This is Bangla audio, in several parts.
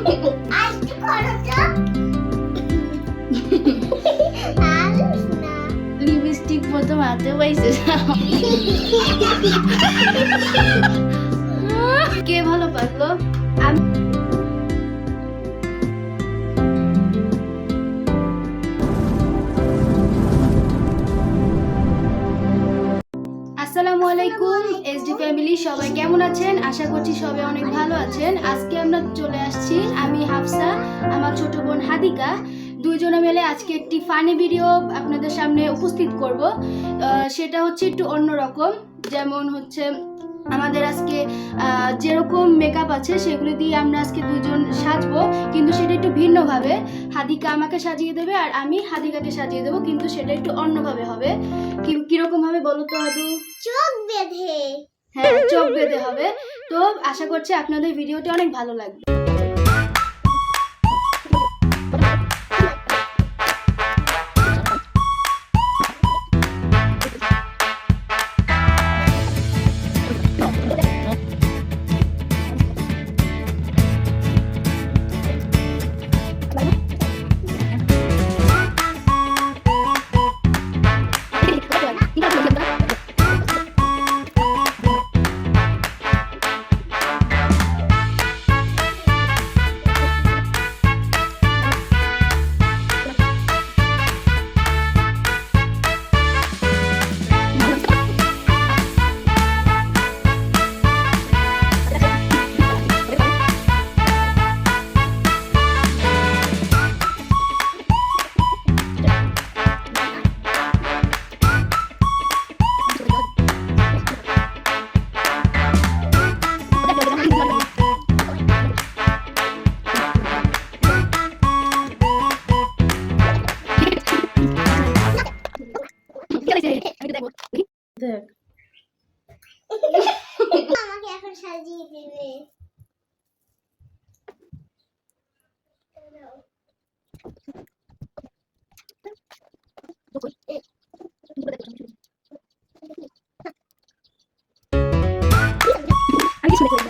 আরেকটু করো তো লিপস্টিক প্রথম হাতে পাইছে কে ভালো পারল? আমি আলাইকুম এসডি ফ্যামিলি সবাই কেমন আছেন? আশা করছি সবাই অনেক ভালো আছেন। আজকে আমরা চলে আসছি আমি হাফসা, আমার ছোট বোন হাদিকা। দুইজনে মিলে আজকে একটি ফানি ভিডিও আপনাদের সামনে উপস্থিত করব। সেটা হচ্ছে একটু অন্যরকম, যেমন হচ্ছে আমাদের আজকে যেরকম মেকআপ আছে সেগুলো দিয়ে আমরা আজকে দুজন সাজবো কিন্তু সেটা একটু ভিন্নভাবে। হাদিকা আমাকে সাজিয়ে দেবে আর আমি হাদিকাকে সাজিয়ে দেবো কিন্তু সেটা একটু অন্যভাবে হবে। কি- কীরকম ভাবে বলো তো হাদু? চোখ বেঁধে। হ্যাঁ চোখ বেঁধে হবে। তো আশা করছি আপনাদের ভিডিওটি অনেক ভালো লাগবে। intimately.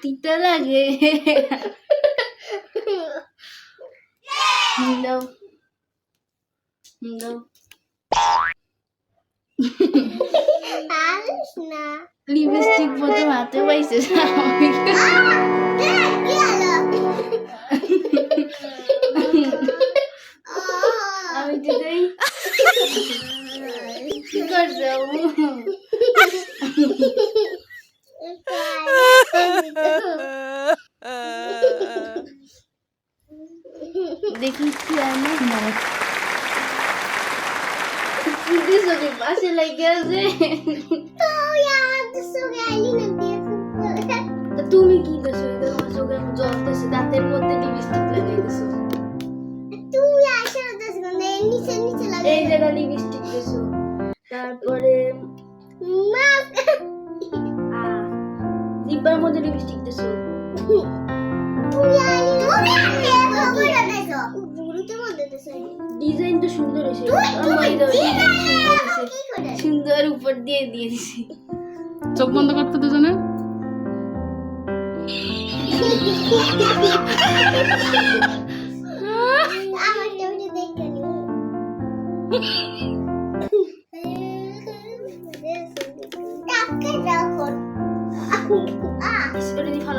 তিতা লাগে দাও দাও লিপস্টিক প্রথম হাতে পাইছে আমি আমি দিদাই কি করছে দেখি কি আমি কি দিছ পাশে লাগে আছে তা তুমি কি দিছো তোমার চোখে জ্বলতেছে দাঁতের মধ্যে লিপস্টিক লাগাই দিছো এই জায়গা লিপস্টিক দিছো তারপরে মধ্যে লিপস্টিক দিছো তুমি দি ডিজাইনটা সুন্দর হয়েছে সুন্দর হয়েছে। কি করে? সুন্দর উপর দিয়ে দিয়ে দিছি। চোখ বন্ধ করতে দুজনে?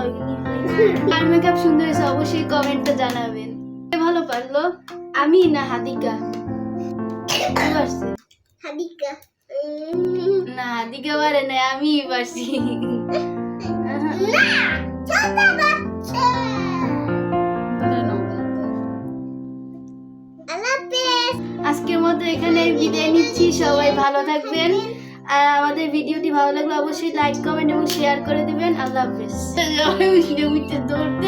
হবে আর মেকআপ সুন্দর হয়েছে অবশ্যই কমেন্টে জানাবেন। ভালো পারল? আমি না হাদিকা? হাদিকা। না হাদিকা পারে না আমি পারছি। আজকের মতো এখানে বিদায় নিচ্ছি সবাই ভালো থাকবেন। আর আমাদের ভিডিওটি ভালো লাগলে অবশ্যই লাইক কমেন্ট এবং শেয়ার করে দিবেন। আল্লাহ হাফেজ। দৌড়তে